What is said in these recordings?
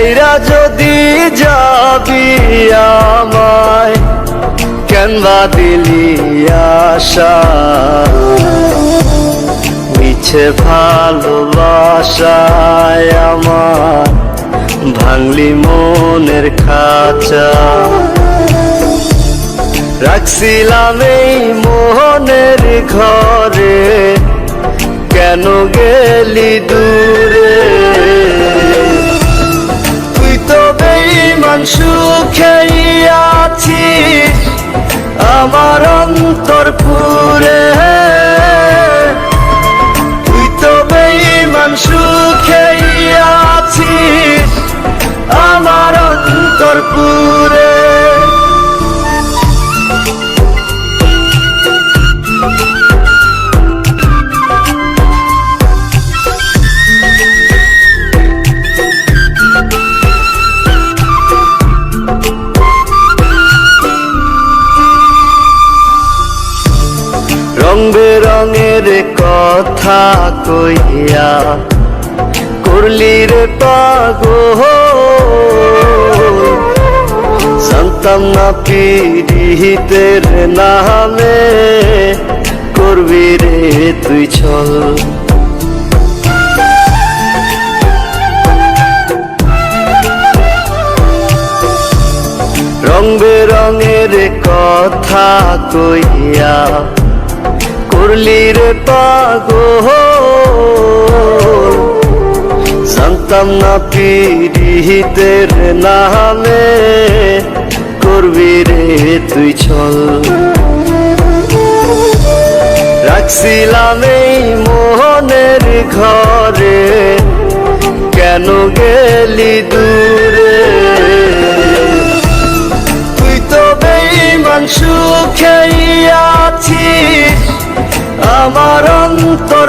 ছাইরা যদি যাবি আমায় কেন বা দিলি আশা? মিছে ভালোবাসায় আমার ভাঙলি মনের খাঁচা। রাখছিলাম এই মোহনের ঘরে, কেন গেলি দূরে? সুখেই আমার অন্তর পুরে বেরঙের কথা কইয়া, করলি রে পাগো জানতাম না পিড়িতের নামে করবি রে তুই ছল রং বেরঙের কথা কইয়া করলি রে পাগো জানতাম না পিড়িতের নামে করবি রে তুই ছল রাখছিলাম এই মোহনের ঘরে, কেন গেলি দূরে? তুই তো বেইমান সুখেই আছিস। আমার অন্তর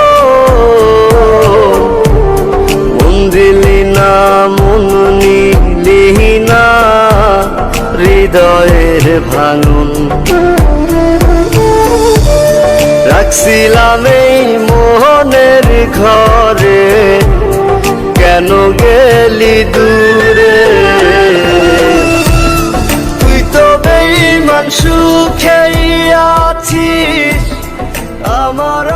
মন দিলি না, মন নিলি না, হৃদয়ের ভাঙন। রাখছিলাম এই মোহনের ঘরে, কেন গেলি দূরে? তুই তো বেইমান সুখেই আছিস, আমার